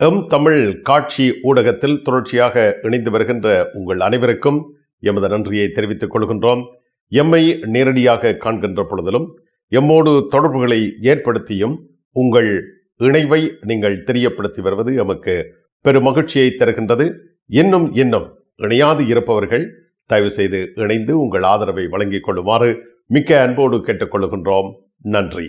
M Tamil காட்சி ஊடகத்தில் தொடர்ச்சியாக இணைந்து வருகின்ற உங்கள் அனைவருக்கும் எமது நன்றியை தெரிவித்துக் கொள்கின்றோம். எம்மை நேரடியாக காண்கின்ற பொழுதிலும் எம்மோடு தொடர்புகளை ஏற்படுத்தியும் உங்கள் இணைவை நீங்கள் தெரியப்படுத்தி வருவது எமக்கு பெரும் மகிழ்ச்சியை தருகின்றது. இன்னும் இன்னும் இணையாது இருப்பவர்கள் தயவு செய்து இணைந்து உங்கள் ஆதரவை வழங்கிக் கொள்ளுமாறு மிக்க அன்போடு கேட்டுக்கொள்கின்றோம் நன்றி.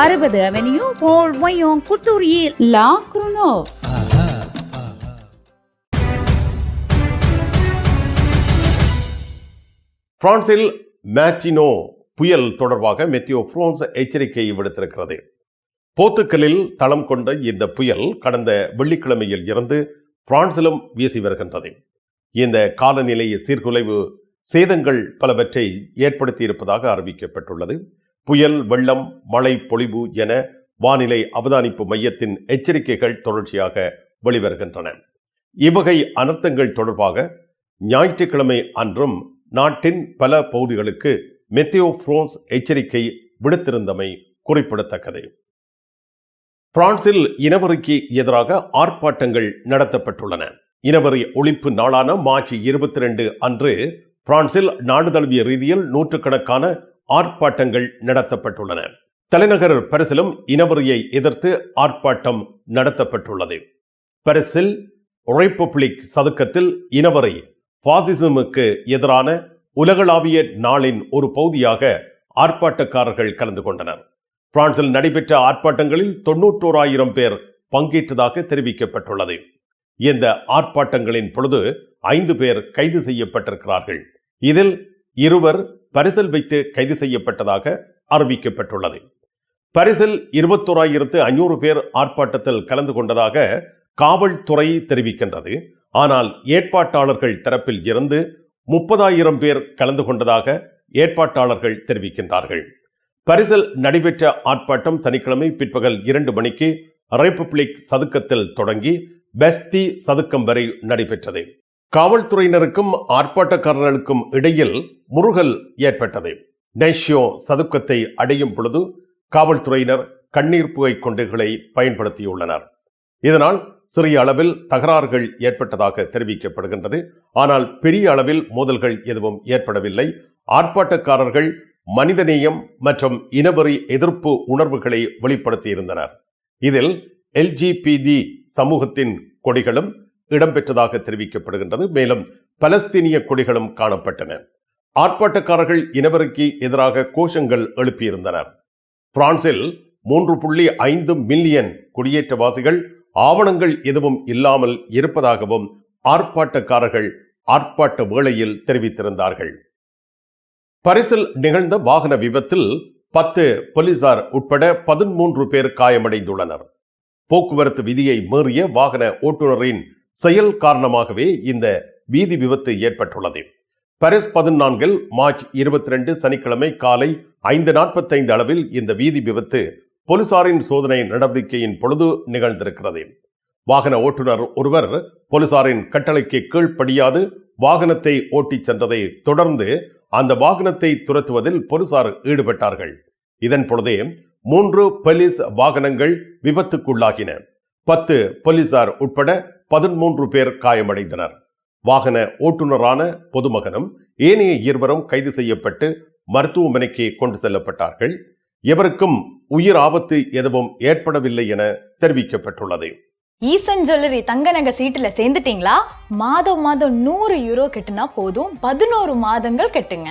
அறுபது அவென்யூ போல் மயோங் குத்தூரியில் லா குருனோவ். பிரான்சில் மேட்டினோ புயல் தொடர்பாக மெத்தியோ பிரான்ஸ் எச்சரிக்கை விடுத்திருக்கிறது. போர்த்துக்கலில் தளம் கொண்ட இந்த புயல் கடந்த வெள்ளிக்கிழமையில் இருந்து பிரான்சிலும் வீசி வருகின்றது. இந்த காலநிலை சீர்குலைவு சேதங்கள் பலவற்றை ஏற்படுத்தி இருப்பதாக அறிவிக்கப்பட்டுள்ளது. புயல் வெள்ளம் மழை பொழிவு என வானிலை அவதானிப்பு மையத்தின் எச்சரிக்கைகள் தொடர்ச்சியாக வெளிவருகின்றன. இவ்வகை அனர்த்தங்கள் தொடர்பாக ஞாயிற்றுக்கிழமை அன்றும் நாட்டின் பல பகுதிகளுக்கு மெத்தியோ எச்சரிக்கை விடுத்திருந்தமை குறிப்பிடத்தக்கது. பிரான்சில் இனவரிக்கு எதிராக ஆர்ப்பாட்டங்கள் நடத்தப்பட்டுள்ளன. இனவரி ஒழிப்பு நாளான மார்ச் இருபத்தி ரெண்டு அன்று பிரான்சில் நாடு தழுவிய ரீதியில் நூற்றுக்கணக்கான ஆர்ப்பாட்டங்கள் நடத்தப்பட்டுள்ளன. தலைநகர் பரிசிலும் இனவரியை எதிர்த்து ஆர்ப்பாட்டம் நடத்தப்பட்டுள்ளது. பரிசில் ரிப்பப்ளிக் சதுக்கத்தில் இனவரை பாசிசமுக்கு எதிரான உலகளாவிய நாளின் ஒரு பகுதியாக ஆர்ப்பாட்டக்காரர்கள் கலந்து கொண்டனர். பிரான்சில் நடைபெற்ற ஆர்ப்பாட்டங்களில் தொன்னூற்றோராயிரம் பேர் பங்கேற்றதாக தெரிவிக்கப்பட்டுள்ளது. இந்த ஆர்ப்பாட்டங்களின் பொழுது ஐந்து பேர் கைது செய்யப்பட்டிருக்கிறார்கள். இதில் இருவர் பரிசில் வைத்து கைது செய்யப்பட்டதாக அறிவிக்கப்பட்டுள்ளது. பரிசில் இருபத்தோராயிரத்து ஐநூறு பேர் ஆர்ப்பாட்டத்தில் கலந்து கொண்டதாக காவல்துறை தெரிவிக்கின்றது. ஆனால் ஏற்பாட்டாளர்கள் தரப்பில் இருந்து முப்பதாயிரம் பேர் கலந்து கொண்டதாக ஏற்பாட்டாளர்கள் தெரிவிக்கின்றார்கள். பரிசில் நடைபெற்ற ஆர்ப்பாட்டம் சனிக்கிழமை பிற்பகல் இரண்டு மணிக்கு ரிப்பப்ளிக் சதுக்கத்தில் தொடங்கி பெஸ்தி சதுக்கம் வரை நடைபெற்றது. காவல்துறையினருக்கும் ஆர்ப்பாட்டக்காரர்களுக்கும் இடையில் முருகல் ஏற்பட்டது. நைஷியோ சதுக்கத்தை அடையும் பொழுது காவல்துறையினர் கண்ணீர் புகை கொண்டுகளை பயன்படுத்தியுள்ளனர். இதனால் சிறிய அளவில் தகராறுகள் ஏற்பட்டதாக தெரிவிக்கப்படுகின்றது. ஆனால் பெரிய அளவில் மோதல்கள் எதுவும் ஏற்படவில்லை. ஆர்ப்பாட்டக்காரர்கள் மனிதநேயம் மற்றும் இனவெறி எதிர்ப்பு உணர்வுகளை வெளிப்படுத்தியிருந்தனர். இதில் எல்ஜிபிடி சமூகத்தின் கொடிகளும் இடம்பெற்றதாக தெரிவிக்கப்படுகின்றது. மேலும் பலஸ்தீனிய கொடிகளும் காணப்பட்டன. ஆர்ப்பாட்டக்காரர்கள் இனவருக்கு எதிராக கோஷங்கள் எழுப்பியிருந்தனர். பிரான்சில் மூன்று புள்ளி ஐந்து மில்லியன் குடியேற்றவாசிகள் ஆவணங்கள் எதுவும் இல்லாமல் இருப்பதாகவும் ஆர்ப்பாட்டக்காரர்கள் ஆர்ப்பாட்ட வேளையில் தெரிவித்திருந்தார்கள். பரிசில் நிகழ்ந்த வாகன விபத்தில் பத்து போலீசார் உட்பட பதிமூன்று பேர் காயமடைந்துள்ளனர். போக்குவரத்து விதியை மீறிய வாகன ஓட்டுநரின் செயல் காரணமாகவே இந்த வீதி விபத்து ஏற்பட்டுள்ளது. பாரிஸ் பதினான்கில் மார்ச் இருபத்தி ரெண்டு சனிக்கிழமை காலை ஐந்து நாற்பத்தைந்து அளவில் இந்த வீதி விபத்து போலீசாரின் சோதனை நடவடிக்கையின் பொழுது நிகழ்ந்திருக்கிறது. வாகன ஓட்டுநர் ஒருவர் போலீசாரின் கட்டளைக்கு கீழ்ப்படியாது வாகனத்தை ஓட்டிச் சென்றதை தொடர்ந்து அந்த வாகனத்தை துரத்துவதில் போலீசார் ஈடுபட்டார்கள். இதன் பொழுதே மூன்று போலீஸ் வாகனங்கள் விபத்துக்குள்ளாகின. பத்து போலீசார் உட்பட பதிமூன்று பேர் காயமடைந்தனர். வாகன ஓட்டுநரான பொதுமகனும் ஏனைய இருவரும் கைது செய்யப்பட்டு மருத்துவமனைக்கு கொண்டு செல்லப்பட்டார்கள். எவருக்கும் உயிர் ஆபத்து எதுவும் ஏற்படவில்லை என தெரிவிக்கப்பட்டுள்ளது. ஈசன் ஜுவல்லரி தங்க நகை சீட்டுல சேர்ந்துட்டீங்களா? மாதம் மாதம் நூறு யூரோ கட்டுனா போதும். பதினோரு மாதங்கள் கட்டுங்க.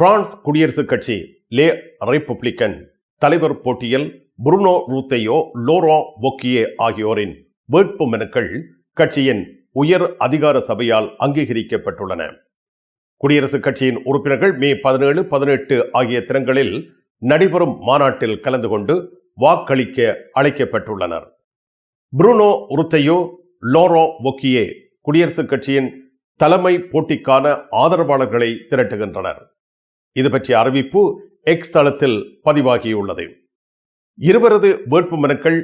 பிரான்ஸ் குடியரசுக் கட்சி லே ரிப்பப்ளிக்கன் தலைவர் போட்டியில் புருனோ ரூத்தையோ லோரோ பொக்கியே ஆகியோரின் வேட்பு மனுக்கள் கட்சியின் உயர் அதிகார சபையால் அங்கீகரிக்கப்பட்டுள்ளன. குடியரசுக் கட்சியின் உறுப்பினர்கள் மே பதினேழு பதினெட்டு ஆகிய தினங்களில் நடைபெறும் மாநாட்டில் கலந்து கொண்டு வாக்களிக்க அழைக்கப்பட்டுள்ளனர். புருனோ உருத்தையோ லோரோ ஒக்கியே குடியரசுக் கட்சியின் தலைமை போட்டிக்கான ஆதரவாளர்களை திரட்டுகின்றனர். இது பற்றிய அறிவிப்பு எக்ஸ் தளத்தில் பதிவாகியுள்ளது. இருவரது வேட்புமனுக்கள்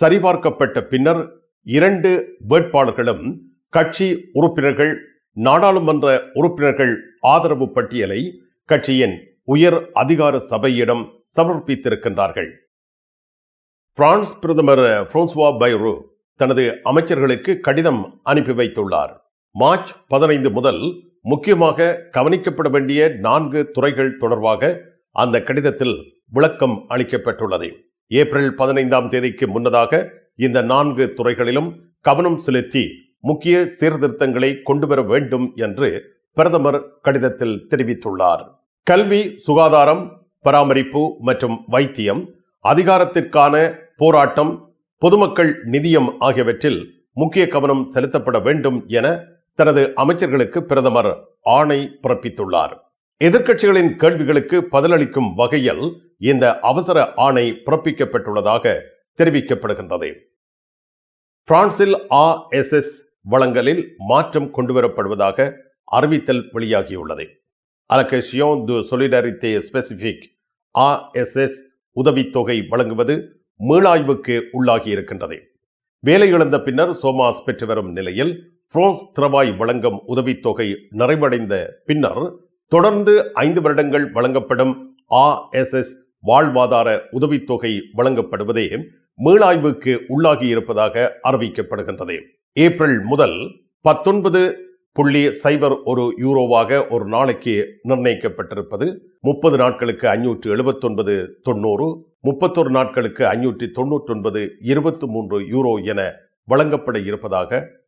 சரிபார்க்கப்பட்ட பின்னர் இரண்டு வேட்பாளர்களும் கட்சி உறுப்பினர்கள் நாடாளுமன்ற உறுப்பினர்கள் ஆதரவு பட்டியலை கட்சியின் உயர் அதிகார சபையிடம் சமர்ப்பித்திருக்கின்றார்கள். பிரான்ஸ் பிரதமர் பிரான்சுவா பைரு தனது அமைச்சர்களுக்கு கடிதம் அனுப்பி வைத்துள்ளார். மார்ச் பதினைந்து முதல் முக்கியமாக கவனிக்கப்பட வேண்டிய நான்கு துறைகள் தொடர்பாக அந்த கடிதத்தில் விளக்கம் அளிக்கப்பட்டுள்ளது. ஏப்ரல் பதினைந்தாம் தேதிக்கு முன்னதாக இந்த நான்கு துறைகளிலும் கவனம் செலுத்தி முக்கிய சீர்திருத்தங்களை கொண்டு வர வேண்டும் என்று பிரதமர் கடிதத்தில் தெரிவித்துள்ளார். கல்வி சுகாதாரம் பராமரிப்பு மற்றும் வைத்தியம் அதிகாரத்திற்கான போராட்டம் பொதுமக்கள் நிதியம் ஆகியவற்றில் முக்கிய கவனம் செலுத்தப்பட வேண்டும் என தனது அமைச்சர்களுக்கு பிரதமர் ஆணை பிறப்பித்துள்ளார். எதிர்க்கட்சிகளின் கேள்விகளுக்கு பதிலளிக்கும் வகையில் இந்த அவசர ஆணை பிறப்பிக்கப்பட்டுள்ளதாக தெரிவிக்கப்படுகின்றது. பிரான்சில் ஆ எஸ் எஸ் வளங்களில் மாற்றம் கொண்டுவரப்படுவதாக அறிவித்தல் வெளியாகியுள்ளது. அலகேஷியோன் து சொலிடாரித்தே ஸ்பெசிபிக் ஆர்எஸ்எஸ் உதவித்தொகை வழங்குவது மீளாய்வுக்கு உள்ளாகி இருக்கின்றது வேலை இழந்த பின்னர் சோமாஸ் பெற்று வரும் நிலையில் பிரான்ஸ் திரவாய் வழங்கும் உதவித்தொகை நிறைவடைந்த பின்னர் தொடர்ந்து ஐந்து வருடங்கள் வழங்கப்படும் ஆர்எஸ்எஸ் வாழ்வாதார உதவித்தொகை வழங்கப்படுவதே மீளாய்வுக்கு உள்ளாகி இருப்பதாக அறிவிக்கப்படுகின்றது. ஏப்ரல் முதல் பத்தொன்பது புள்ளி சைபர் ஒரு யூரோவாக ஒரு நாளைக்கு நிர்ணயிக்கப்பட்டிருப்பது முப்பது நாட்களுக்கு ஐநூற்று எழுபத்தொன்பது தொண்ணூறு முப்பத்தொரு நாட்களுக்கு ஐநூற்றி தொண்ணூற்றொன்பது இருபத்தி மூன்று யூரோ என வழங்கப்பட இருப்பதாக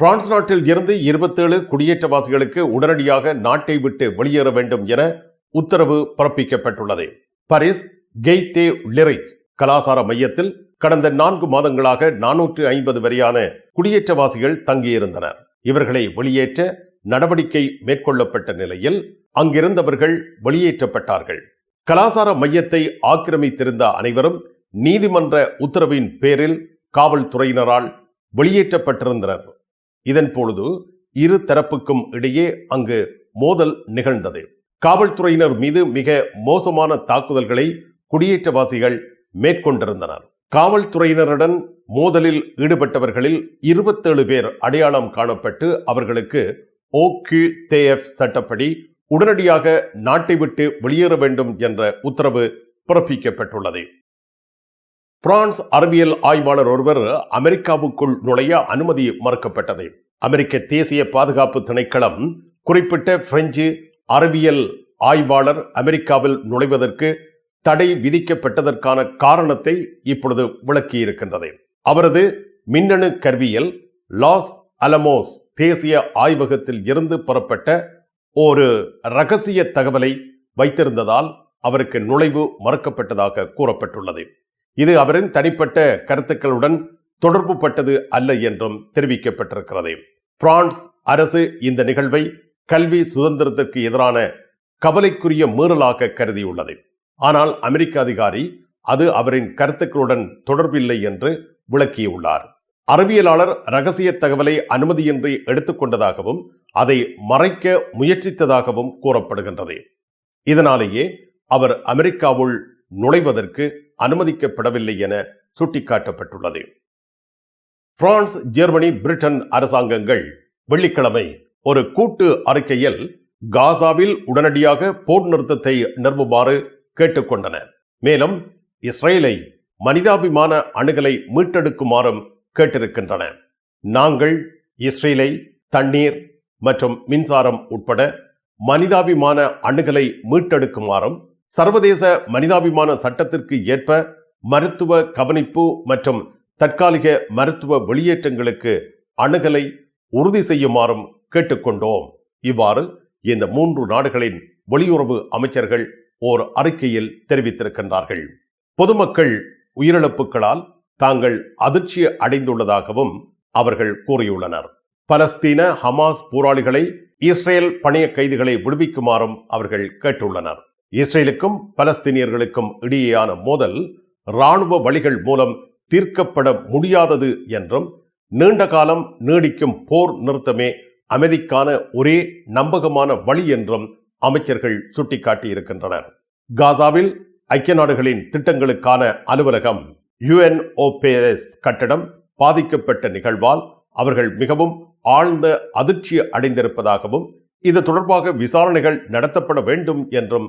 பிரான்ஸ் நாட்டில் இருந்து இருபத்தேழு குடியேற்றவாசிகளுக்கு உடனடியாக நாட்டை விட்டு வெளியேற வேண்டும் என உத்தரவு பிறப்பிக்கப்பட்டுள்ளது. பாரிஸ் கெய்தே லிரிக் கலாசார மையத்தில் கடந்த நான்கு மாதங்களாக நானூற்று ஐம்பது வரையான குடியேற்றவாசிகள் தங்கியிருந்தனர். இவர்களை வெளியேற்ற நடவடிக்கை மேற்கொள்ளப்பட்ட நிலையில் அங்கிருந்தவர்கள் வெளியேற்றப்பட்டார்கள். கலாசார மையத்தை ஆக்கிரமித்திருந்த அனைவரும் நீதிமன்ற உத்தரவின் பேரில் காவல்துறையினரால் வெளியேற்றப்பட்டிருந்தனர். இதன் பொழுது இரு தரப்புக்கும் இடையே அங்கு மோதல் நிகழ்ந்தது. காவல்துறையினர் மீது மிக மோசமான தாக்குதல்களை குடியேற்றவாசிகள் மேற்கொண்டிருந்தனர். காவல்துறையினருடன் மோதலில் ஈடுபட்டவர்களில் இருபத்தேழு பேர் அடையாளம் காணப்பட்டு அவர்களுக்கு ஓக்யூ தேஎஃப் சட்டப்படி உடனடியாக நாட்டை விட்டு வெளியேற வேண்டும் என்ற உத்தரவு பிறப்பிக்கப்பட்டுள்ளது. பிரான்ஸ் அறிவியல் ஆய்வாளர் ஒருவர் அமெரிக்காவுக்குள் நுழைய அனுமதி மறுக்கப்பட்டது. அமெரிக்க தேசிய பாதுகாப்பு திணைக்களம் குறிப்பிட்ட பிரெஞ்சு அறிவியல் ஆய்வாளர் அமெரிக்காவில் நுழைவதற்கு தடை விதிக்கப்பட்டதற்கான காரணத்தை இப்பொழுது விளக்கியிருக்கின்றது. அவரது மின்னணு கருவியில் லாஸ் அலமோஸ் தேசிய ஆய்வகத்தில் இருந்து புறப்பட்ட ஒரு ரகசிய தகவலை வைத்திருந்ததால் அவருக்கு நுழைவு மறுக்கப்பட்டதாக கூறப்பட்டுள்ளது. இது அவரின் தனிப்பட்ட கருத்துக்களுடன் தொடர்பு பட்டது அல்ல என்றும் தெரிவிக்கப்பட்டிருக்கிறது. பிரான்ஸ் அரசு இந்த நிகழ்வை கல்வி சுதந்திரத்திற்கு எதிரான கவலைக்குரிய மீறலாக கருதியுள்ளது. ஆனால் அமெரிக்க அதிகாரி அது அவரின் கருத்துக்களுடன் தொடர்பில்லை என்று விளக்கியுள்ளார். அறிவியலாளர் ரகசிய தகவலை அனுமதியின்றி எடுத்துக்கொண்டதாகவும் அதை மறைக்க முயற்சித்ததாகவும் கூறப்படுகின்றது. இதனாலேயே அவர் அமெரிக்காவுள் நுழைவதற்கு அனுமதிக்கப்படவில்லை என சுட்டிக்காட்டப்பட்டுள்ளது. பிரான்ஸ் ஜெர்மனி பிரிட்டன் அரசாங்கங்கள் வெள்ளிக்கிழமை ஒரு கூட்டு அறிக்கையில் காசாவில் உடனடியாக போர் நிறுத்தத்தை நிறுவுமாறு கேட்டுக்கொண்டன. மேலும் இஸ்ரேலை மனிதாபிமான அணுகலை மீட்டெடுக்குமாறும் கேட்டிருக்கின்றன. நாங்கள் இஸ்ரேலை தண்ணீர் மற்றும் மின்சாரம் உட்பட மனிதாபிமான அணுகலை மீட்டெடுக்குமாறும் சர்வதேச மனிதாபிமான சட்டத்திற்கு ஏற்ப மருத்துவ கவனிப்பு மற்றும் தற்காலிக மருத்துவ வெளியேற்றங்களுக்கு அணுகலை உறுதி செய்யுமாறும் கேட்டுக்கொண்டோம். இவ்வாறு இந்த மூன்று நாடுகளின் வெளியுறவு அமைச்சர்கள் ஓர் அறிக்கையில் தெரிவித்திருக்கின்றார்கள். பொதுமக்கள் உயிரிழப்புகளால் தாங்கள் அதிர்ச்சி அடைந்துள்ளதாகவும் அவர்கள் கூறியுள்ளனர். பலஸ்தீன ஹமாஸ் போராளிகளை இஸ்ரேல் பணைய கைதிகளை விடுவிக்குமாறும் அவர்கள் கேட்டுள்ளனர். இஸ்ரேலுக்கும் பலஸ்தீனியர்களுக்கும் இடையேயான மோதல் இராணுவ வழிகள் மூலம் தீர்க்கப்பட முடியாதது என்றும் நீண்ட காலம் நீடிக்கும் போர் நிறுத்தமே அமைதிக்கான ஒரே நம்பகமான வழி என்றும் அமைச்சர்கள் சுட்டிக்காட்டியிருக்கின்றனர். காசாவில் ஐக்கிய நாடுகளின் திட்டங்களுக்கான அலுவலகம் யுஎன்ஓபிஎஸ் கட்டடம் பாதிக்கப்பட்ட நிகழ்வால் அவர்கள் மிகவும் ஆழ்ந்த அதிர்ச்சி அடைந்திருப்பதாகவும் இது தொடர்பாக விசாரணைகள் நடத்தப்பட வேண்டும் என்றும்